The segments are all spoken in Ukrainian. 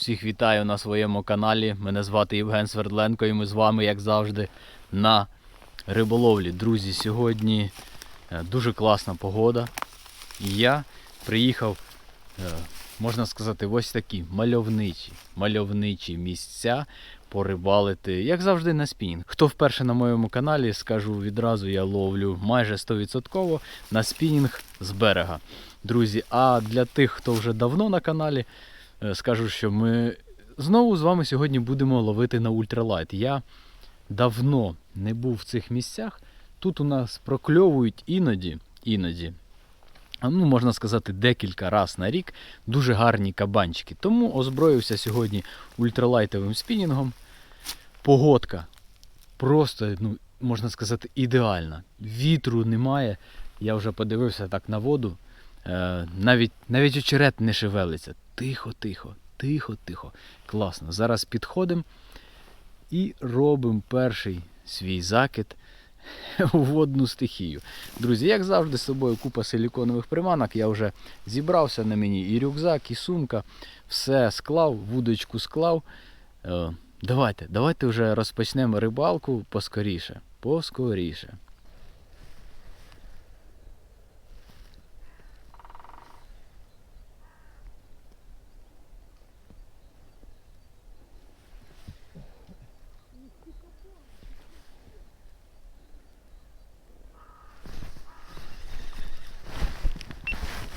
Всіх вітаю на своєму каналі. Мене звати Євген Свердленко і ми з вами, як завжди, на риболовлі. Друзі, сьогодні е, дуже класна погода. І я приїхав, е, можна сказати, в ось такі мальовничі, мальовничі місця порибалити, як завжди, на спінінг. Хто вперше на моєму каналі, скажу відразу, я ловлю майже 100% на спінінг з берега. Друзі, а для тих, хто вже давно на каналі, скажу, що ми знову з вами сьогодні будемо ловити на ультралайт. Я давно не був в цих місцях. Тут у нас прокльовують іноді, іноді, ну, можна сказати, декілька раз на рік дуже гарні кабанчики. Тому озброївся сьогодні ультралайтовим спінінгом. Погодка просто, ну, можна сказати, ідеальна. Вітру немає. Я вже подивився так на воду. Е, навіть, навіть очерет не шевелиться. Тихо, тихо, тихо, тихо. Класно. Зараз підходимо і робимо перший свій закид у водну стихію. Друзі, як завжди, з собою купа силіконових приманок. Я вже зібрався на мені і рюкзак, і сумка. Все склав, вудочку склав. Е, давайте, давайте вже розпочнемо рибалку поскоріше. Поскоріше.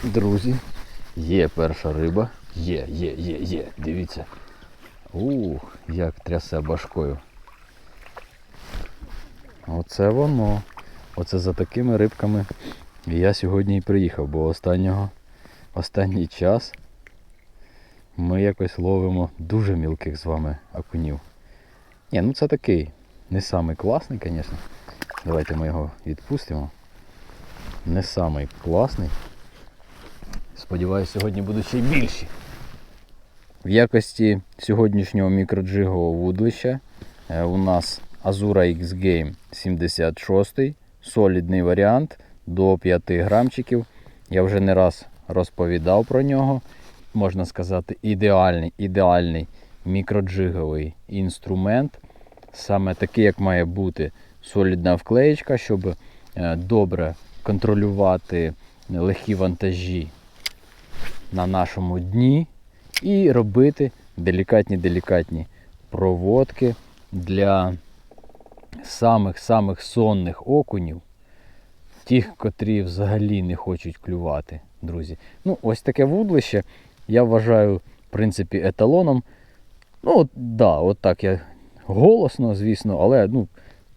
Друзі, є перша риба. Є, є, є, є. Дивіться. Ух, як трясе башкою. Оце воно. Оце за такими рибками я сьогодні і приїхав, бо останнього, останній час ми якось ловимо дуже мілких з вами окунів. Ні, ну це такий не самий класний, звісно. Давайте ми його відпустимо. Не самий класний. Сподіваюсь, сьогодні будуть ще й більші. В якості сьогоднішнього мікроджигового вудлища е, у нас Azura X Game 76, солідний варіант до 5 грамчиків. Я вже не раз розповідав про нього. Можна сказати, ідеальний, ідеальний мікроджиговий інструмент. Саме такий, як має бути солідна вклеєчка, щоб е, добре контролювати легкі вантажі на нашому дні і робити делікатні-делікатні проводки для самих-самих сонних окунів, тих, котрі взагалі не хочуть клювати, друзі. Ну, ось таке вудлище я вважаю, в принципі, еталоном. Ну, от, да, от так я голосно, звісно, але, ну,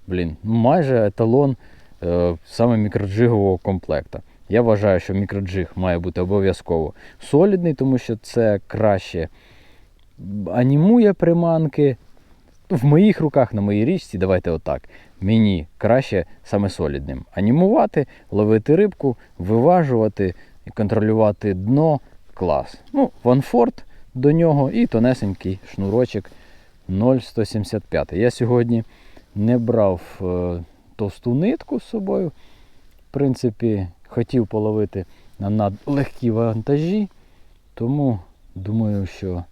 блін, майже еталон е, саме мікроджигового комплекту. Я вважаю, що мікроджиг має бути обов'язково солідний, тому що це краще анімує приманки. В моїх руках, на моїй річці, давайте отак. Мені краще саме солідним. Анімувати, ловити рибку, виважувати, контролювати дно. Клас. Ну, ванфорд до нього і тонесенький шнурочок 0,175. Я сьогодні не брав е, товсту нитку з собою. В принципі, хотів половити на надлегкі вантажі, тому думаю, що.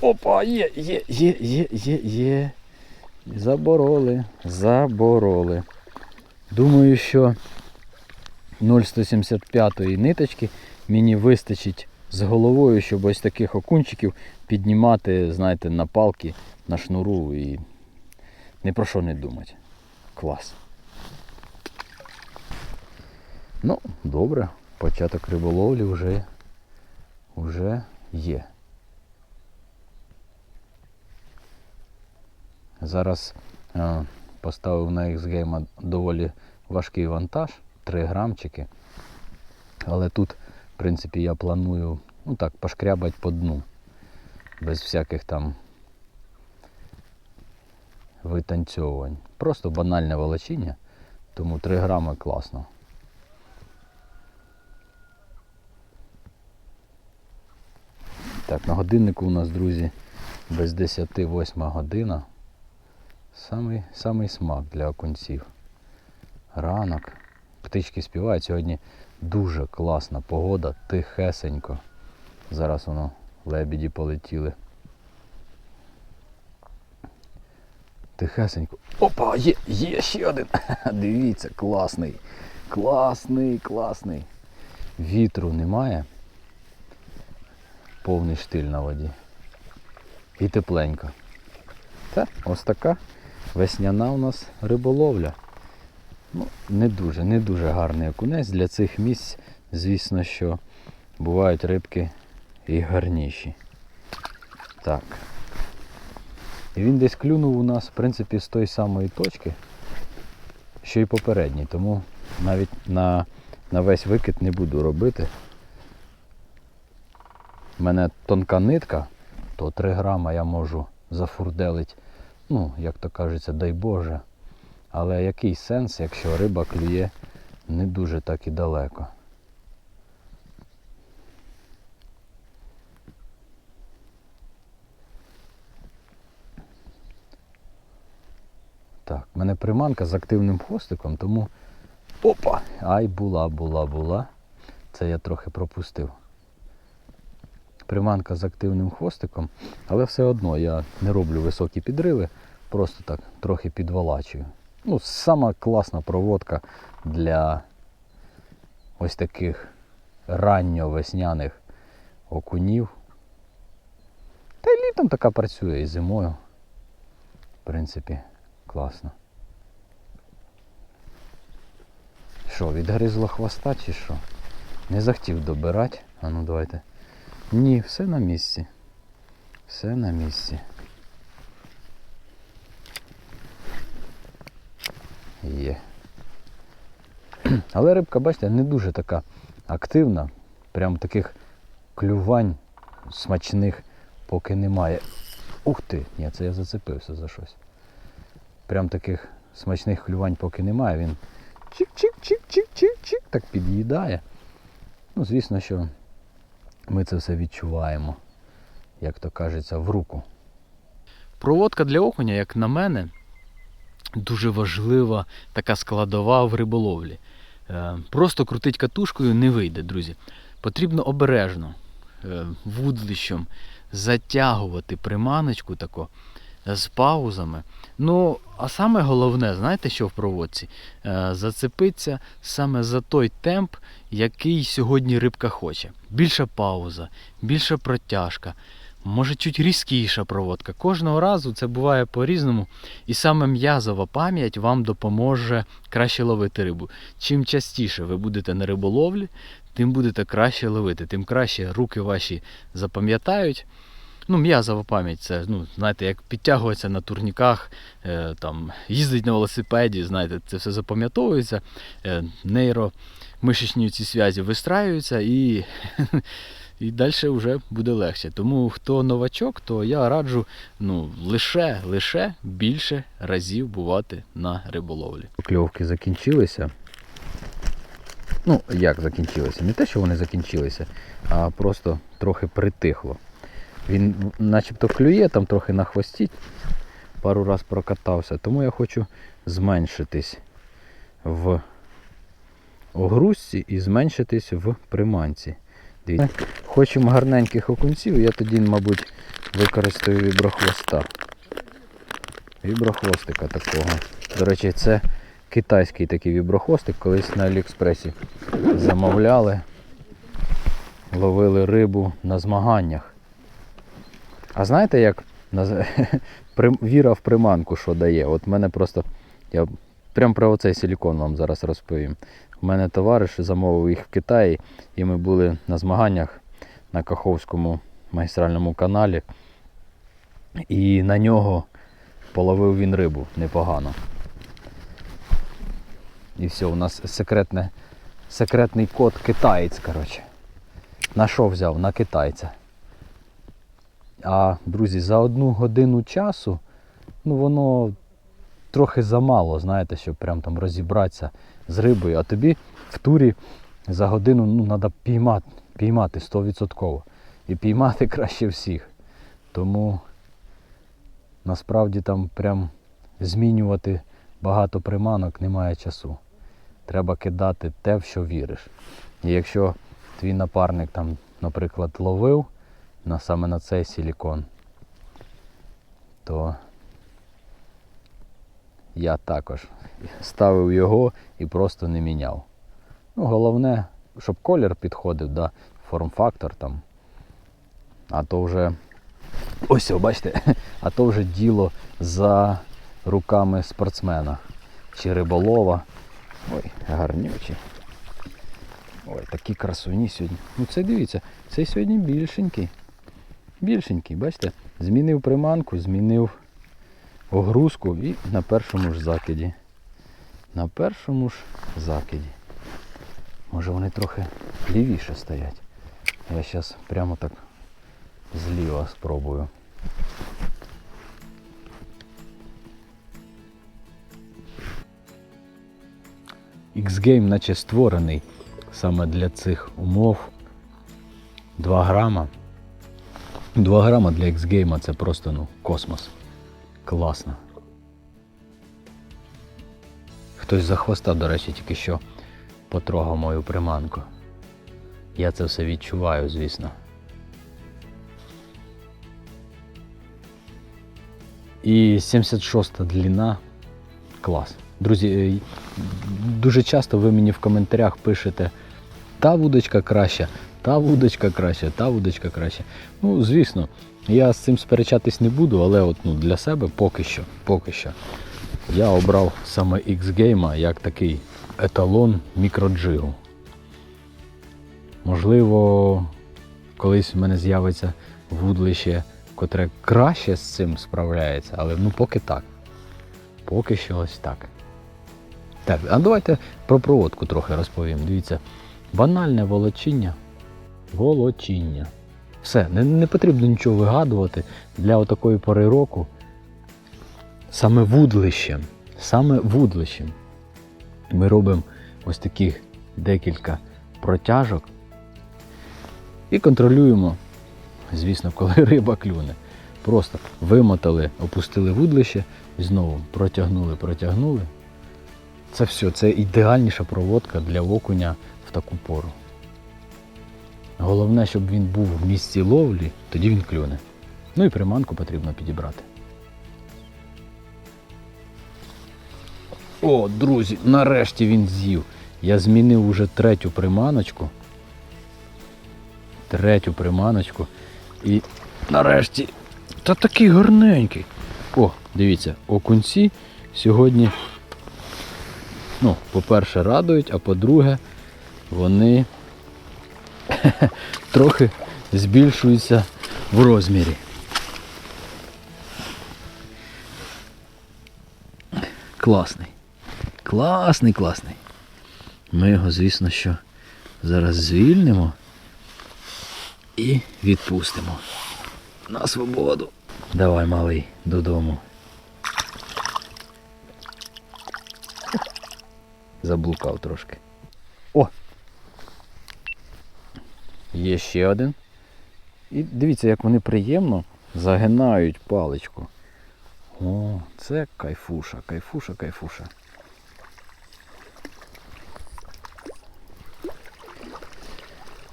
Опа, є, є, є, є, є, є. Забороли, забороли. Думаю, що 0,175 ниточки мені вистачить з головою, щоб ось таких окунчиків піднімати, знаєте, на палки, на шнуру і ні про що не думати. Клас. Ну, добре, початок риболовлі вже, вже є. Зараз е, поставив на X-Game доволі важкий вантаж, 3 грамчики. Але тут, в принципі, я планую ну так, пошкрябати по дну. Без всяких там витанцьовувань. Просто банальне волочіння, тому 3 грами класно. Так, на годиннику у нас, друзі, без 10 8 година. Самий, самий смак для окунців. Ранок. Птички співають. Сьогодні дуже класна погода, тихесенько. Зараз воно лебіді полетіли. Тихесенько. Опа, є, є ще один. Дивіться, класний. Класний, класний. Вітру немає. Повний штиль на воді. І тепленько. Та, ось така весняна у нас риболовля. Ну, не дуже, не дуже гарний окунець. Для цих місць, звісно, що бувають рибки і гарніші. Так. І він десь клюнув у нас, в принципі, з тої самої точки, що і попередній. Тому навіть на, на весь викид не буду робити. У мене тонка нитка, то 3 грама я можу зафурделити, ну, як то кажеться, дай Боже. Але який сенс, якщо риба клює не дуже так і далеко. Так, в мене приманка з активним хвостиком, тому. Опа! Ай, була, була, була. Це я трохи пропустив. Приманка з активним хвостиком, але все одно я не роблю високі підриви, просто так трохи підволачую. Ну, сама класна проводка для ось таких ранньовесняних окунів. Та й літом така працює і зимою. В принципі, класно. Що, відгризло хвоста чи що? Не захотів добирати. А ну давайте. Ні, все на місці. Все на місці. Є. Але рибка, бачите, не дуже така активна. Прям таких клювань смачних поки немає. Ух ти! Ні, це я зацепився за щось. Прям таких смачних клювань поки немає. Він чик-чик-чик-чик-чик-чик так під'їдає. Ну, звісно, що ми це все відчуваємо, як то кажеться, в руку. Проводка для окуня, як на мене, дуже важлива така складова в риболовлі. Е, Просто крутить катушкою не вийде, друзі. Потрібно обережно е, вудлищем затягувати приманочку тако з паузами. Ну, а саме головне, знаєте, що в проводці? Е, Зацепиться саме за той темп, який сьогодні рибка хоче. Більша пауза, більша протяжка, може чуть різкіша проводка. Кожного разу це буває по-різному. І саме м'язова пам'ять вам допоможе краще ловити рибу. Чим частіше ви будете на риболовлі, тим будете краще ловити, тим краще руки ваші запам'ятають. Ну, м'язова пам'ять це, ну, знаєте, як підтягуватися на турніках, е, там, їздить на велосипеді, знаєте, це все запам'ятовується, е, нейромишечні ці зв'язі вистраюються і, і далі вже буде легше. Тому хто новачок, то я раджу ну, лише, лише більше разів бувати на риболовлі. Покльовки закінчилися. Ну, як закінчилися? Не те, що вони закінчилися, а просто трохи притихло. Він начебто клює, там трохи на хвості, пару раз прокатався, тому я хочу зменшитись в огрузці і зменшитись в приманці. Дивіться. Хочемо гарненьких окунців, я тоді, мабуть, використаю віброхвоста. Віброхвостика такого. До речі, це китайський такий віброхвостик, колись на Аліекспресі замовляли, ловили рибу на змаганнях. А знаєте, як віра в приманку що дає? От в мене просто. Я прям про оцей силікон вам зараз розповім. У мене товариш замовив їх в Китаї, і ми були на змаганнях на Каховському магістральному каналі. І на нього половив він рибу непогано. І все, у нас секретне, секретний код китаєць, коротше. На що взяв? На китайця. А, друзі, за одну годину часу, ну воно трохи замало, знаєте, щоб прям там розібратися з рибою. А тобі в турі за годину ну, треба піймати, піймати 100%. І піймати краще всіх. Тому насправді там прям змінювати багато приманок немає часу. Треба кидати те, в що віриш. І якщо твій напарник там, наприклад, ловив на, саме на цей силікон, то я також ставив його і просто не міняв. Ну, головне, щоб колір підходив, да, форм-фактор там. А то вже. Ось, бачите, а то вже діло за руками спортсмена чи риболова. Ой, гарнючі. Ой, такі красуні сьогодні. Ну це дивіться, цей сьогодні більшенький. Більшенький, бачите? Змінив приманку, змінив огрузку і на першому ж закиді. На першому ж закиді. Може вони трохи лівіше стоять. Я зараз прямо так зліва спробую. X-Game наче створений саме для цих умов. 2 грама. 2 грама для X-Game це просто ну, космос. Класно. Хтось за хвоста, до речі, тільки що потрогав мою приманку. Я це все відчуваю, звісно. І 76 длина. Клас. Друзі, е, дуже часто ви мені в коментарях пишете, та вудочка краща, та вудочка краща, та вудочка краща. Ну, звісно, я з цим сперечатись не буду, але от, ну, для себе поки що, поки що. Я обрав саме X-Game як такий еталон мікроджигу. Можливо, колись в мене з'явиться вудлище, котре краще з цим справляється, але ну поки так. Поки що ось так. Так, а давайте про проводку трохи розповім. Дивіться, банальне волочіння. Волочіння. Все, не, не потрібно нічого вигадувати для отакої пори року. Саме вудлищем. Саме вудлищем. Ми робимо ось таких декілька протяжок і контролюємо, звісно, коли риба клюне. Просто вимотали, опустили вудлище знову протягнули, протягнули. Це все, це ідеальніша проводка для окуня в таку пору. Головне, щоб він був в місці ловлі, тоді він клюне. Ну і приманку потрібно підібрати. О, друзі, нарешті він з'їв. Я змінив уже третю приманочку. Третю приманочку. І нарешті. Та такий гарненький. О, дивіться, окунці сьогодні, ну, по-перше, радують, а по-друге, вони трохи збільшуються в розмірі. Класний. Класний, класний. Ми його, звісно, що зараз звільнимо і відпустимо. На свободу. Давай, малий, додому. Заблукав трошки. О! Є ще один. І дивіться, як вони приємно загинають паличку. О, це кайфуша, кайфуша, кайфуша.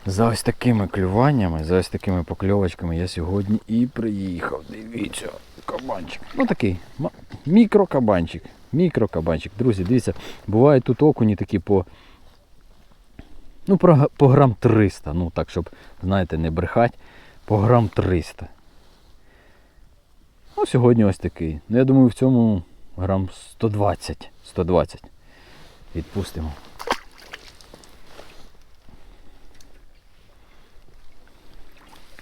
За ось такими клюваннями, за ось такими покльовочками я сьогодні і приїхав. Дивіться, кабанчик. Ну такий мікрокабанчик. Мікрокабанчик. Друзі, дивіться, бувають тут окуні такі по. Ну, про, по грам 300. Ну так, щоб, знаєте, не брехать, по грам 300. Ну, сьогодні ось такий. Ну, я думаю, в цьому грам 120. 120. Відпустимо.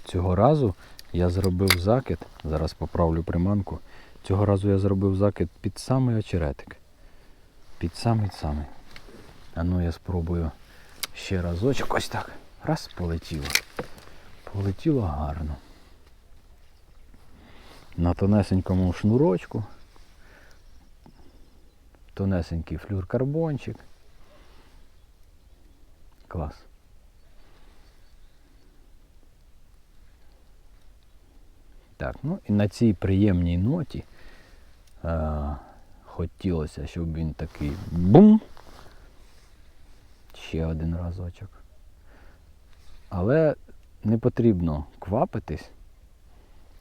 Цього разу я зробив закид, зараз поправлю приманку. Цього разу я зробив закид під самий очеретик. Під самий самий. А ну я спробую ще разочок. Ось так. Раз полетіло. Полетіло гарно. На тонесенькому шнурочку. Тонесенький флюркарбончик. Клас. Так, ну і на цій приємній ноті е, хотілося, щоб він такий бум. Ще один разочок. Але не потрібно квапитись.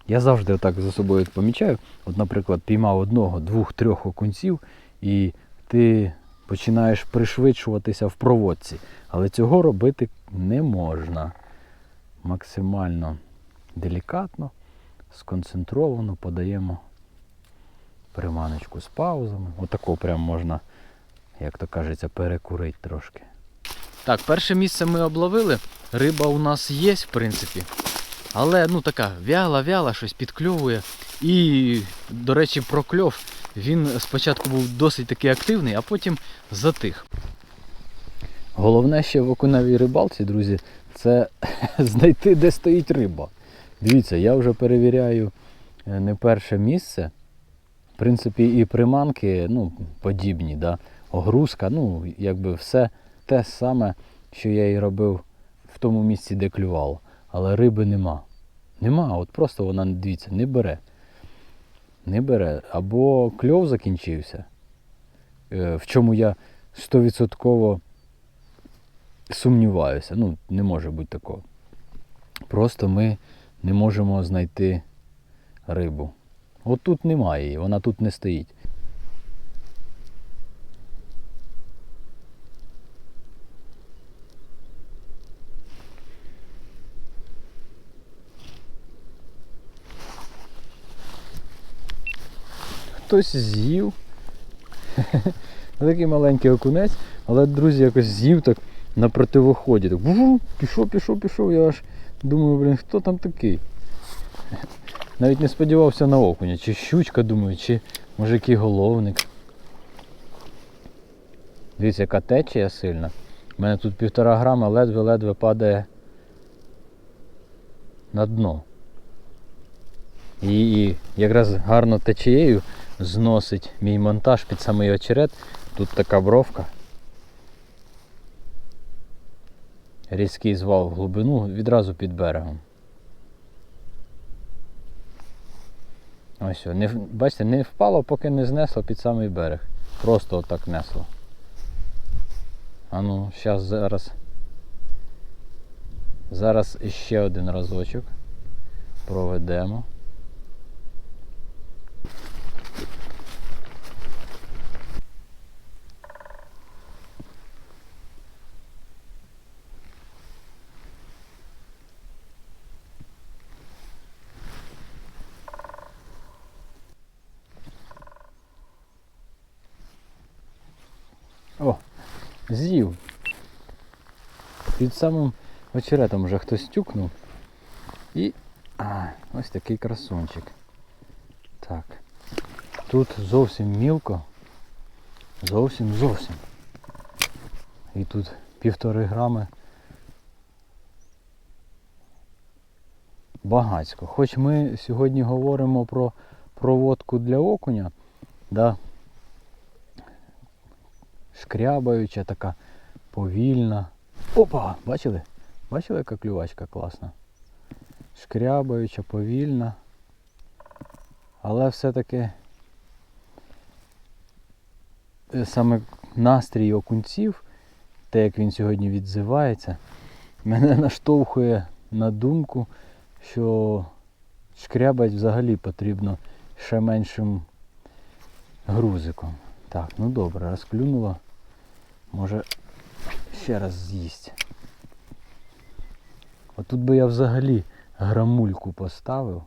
Я завжди отак за собою помічаю. От, наприклад, піймав одного, двох, трьох окунців, і ти починаєш пришвидшуватися в проводці. Але цього робити не можна. Максимально делікатно, сконцентровано подаємо приманочку з паузами. Отако прям можна, як то кажеться, перекурити трошки. Так, перше місце ми обловили. Риба у нас є, в принципі. Але ну така вяла-вяла, щось підкльовує. І, до речі, про кльов. Він спочатку був досить такий активний, а потім затих. Головне ще в окуневій рибалці, друзі, це знайти, де стоїть риба. Дивіться, я вже перевіряю е, не перше місце. В принципі, і приманки ну, подібні, да? огрузка, ну, якби все те саме, що я і робив в тому місці, де клювало. Але риби нема. Нема, от просто вона, дивіться, не бере. Не бере. Або кльов закінчився, е, в чому я 100% сумніваюся. Ну, не може бути такого. Просто ми не можемо знайти рибу. От тут немає її, вона тут не стоїть. Хтось з'їв. Такий маленький окунець, але, друзі, якось з'їв так на противоході. Так, пішов, пішов, пішов. Я аж думаю, блін, хто там такий? Навіть не сподівався на окуня, чи щучка, думаю, чи може який головник. Дивіться, яка течія сильна. У мене тут півтора грама ледве-ледве падає на дно. І, і якраз гарно течією зносить мій монтаж під самий очерет. Тут така бровка. Різкий звал в глибину відразу під берегом. Ось, не, бачите, не впало, поки не знесло під самий берег. Просто отак несло. А ну, зараз зараз. Зараз іще один разочок. Проведемо. О, з'їв. Під самим очеретом вже хтось тюкнув. І. А, ось такий красунчик. Так. Тут зовсім мілко. Зовсім зовсім. І тут півтори грами. Багацько. Хоч ми сьогодні говоримо про проводку для окуня, да, шкрябаюча, така повільна. Опа! Бачили? Бачили, яка клювачка класна? Шкрябаюча, повільна. Але все-таки е, саме настрій окунців, те, як він сьогодні відзивається, мене наштовхує на думку, що шкрябать взагалі потрібно ще меншим грузиком. Так, ну добре, розклюнуло. Може ще раз з'їсть. Отут би я взагалі грамульку поставив.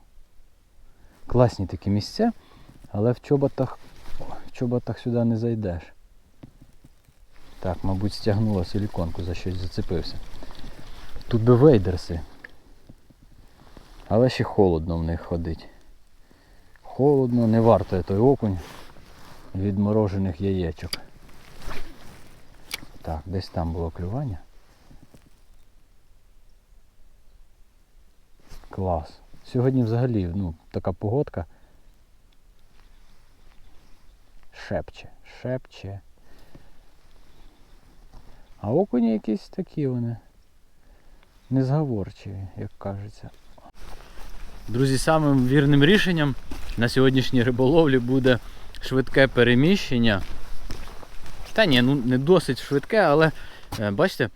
Класні такі місця, але в чоботах, в чоботах сюди не зайдеш. Так, мабуть, стягнула силіконку, за щось зацепився. Тут би вейдерси. Але ще холодно в них ходить. Холодно, не варто той окунь від морожених яєчок. Так, десь там було клювання. Клас. Сьогодні взагалі ну, така погодка. Шепче, шепче. А окуні якісь такі вони. Незговорчиві, як кажеться. Друзі, самим вірним рішенням на сьогоднішній риболовлі буде швидке переміщення. Та ні, ну не досить швидке, але е, бачите,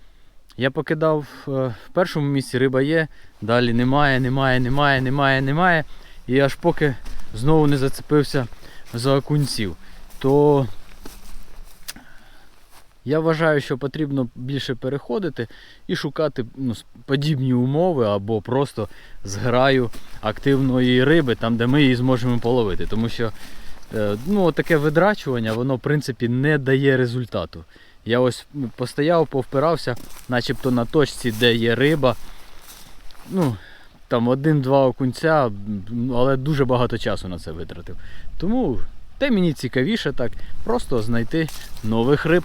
Я покидав е, в першому місці риба є, далі немає, немає, немає, немає, немає. І аж поки знову не зацепився за окунців, то я вважаю, що потрібно більше переходити і шукати ну, подібні умови або просто зграю активної риби, там, де ми її зможемо половити. Тому що ну, таке видрачування, воно в принципі не дає результату. Я ось постояв, повпирався, начебто на точці, де є риба. Ну, там один-два окунця, але дуже багато часу на це витратив. Тому те мені цікавіше так, просто знайти нових риб.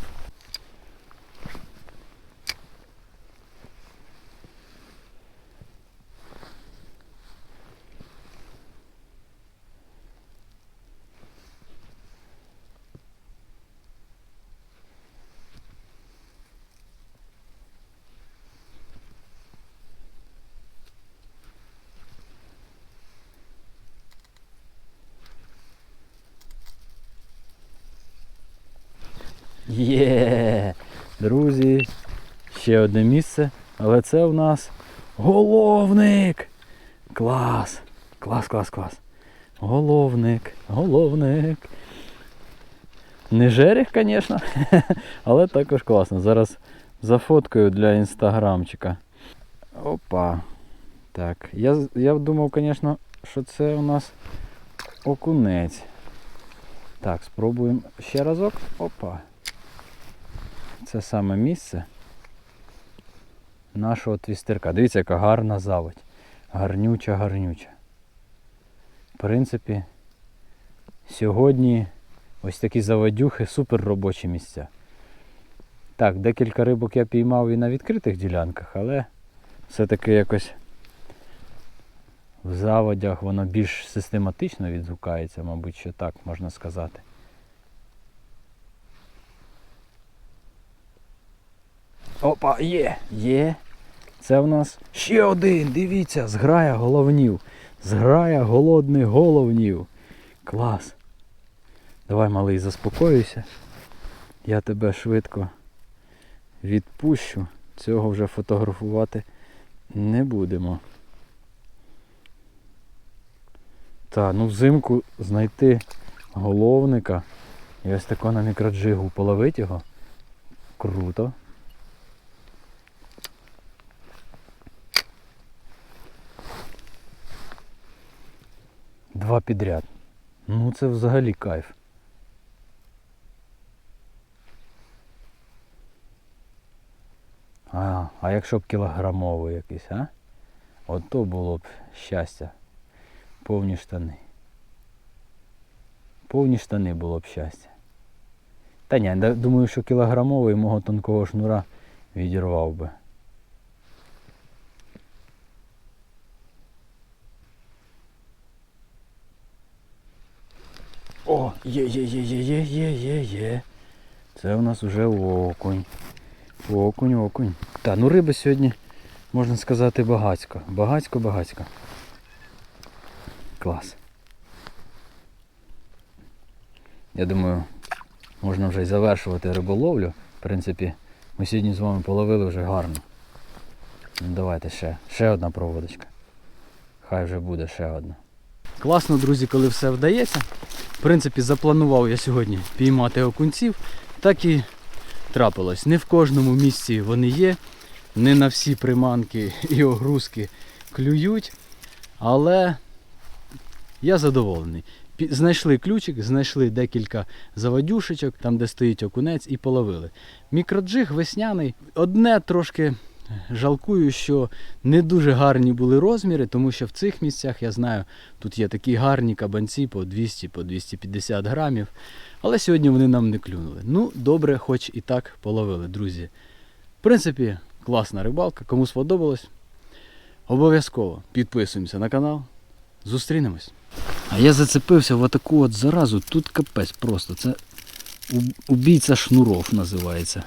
Є, друзі, ще одне місце, але це у нас головник. Клас! Клас, клас, клас. Головник, головник. Не жеріх, звісно, але також класно. Зараз зафоткаю для інстаграмчика. Опа. Так, я, я думав, звісно, що це у нас окунець. Так, спробуємо ще разок. Опа. Це саме місце нашого твістерка. Дивіться, яка гарна заводь. Гарнюча, гарнюча. В принципі, сьогодні ось такі заводюхи супер робочі місця. Так, декілька рибок я піймав і на відкритих ділянках, але все-таки якось в заводях воно більш систематично відгукається, мабуть, що так можна сказати. Опа, є, є. Це в нас ще один, дивіться, зграя головнів. Зграя голодних головнів. Клас. Давай, малий, заспокоюйся. Я тебе швидко відпущу. Цього вже фотографувати не будемо. Та, ну взимку знайти головника і ось тако на мікроджигу половити його. Круто. Два підряд. Ну це взагалі кайф. А, а якщо б кілограмовий якийсь, а? Ото було б щастя. Повні штани. Повні штани було б щастя. Та ні, думаю, що кілограмовий мого тонкого шнура відірвав би. О, є, є, є, є, є, є, є, є. Це у нас вже окунь. Окунь, окунь. Та, ну риби сьогодні, можна сказати, багацько. Багацько, багацько. Клас. Я думаю, можна вже й завершувати риболовлю. В принципі, ми сьогодні з вами половили вже гарно. Ну, давайте ще, ще одна проводочка. Хай вже буде ще одна. Класно, друзі, коли все вдається. В принципі, запланував я сьогодні піймати окунців, так і трапилось. Не в кожному місці вони є, не на всі приманки і огрузки клюють, але я задоволений. Знайшли ключик, знайшли декілька заводюшечок, там де стоїть окунець, і половили. Мікроджиг весняний. Одне трошки жалкую, що не дуже гарні були розміри, тому що в цих місцях я знаю, тут є такі гарні кабанці по 200 по 250 грамів. Але сьогодні вони нам не клюнули. Ну, добре, хоч і так половили, друзі. В принципі, класна рибалка. Кому сподобалось, обов'язково підписуємося на канал. Зустрінемось. А я зацепився в таку от заразу. Тут капець просто. Це убійця шнуров називається.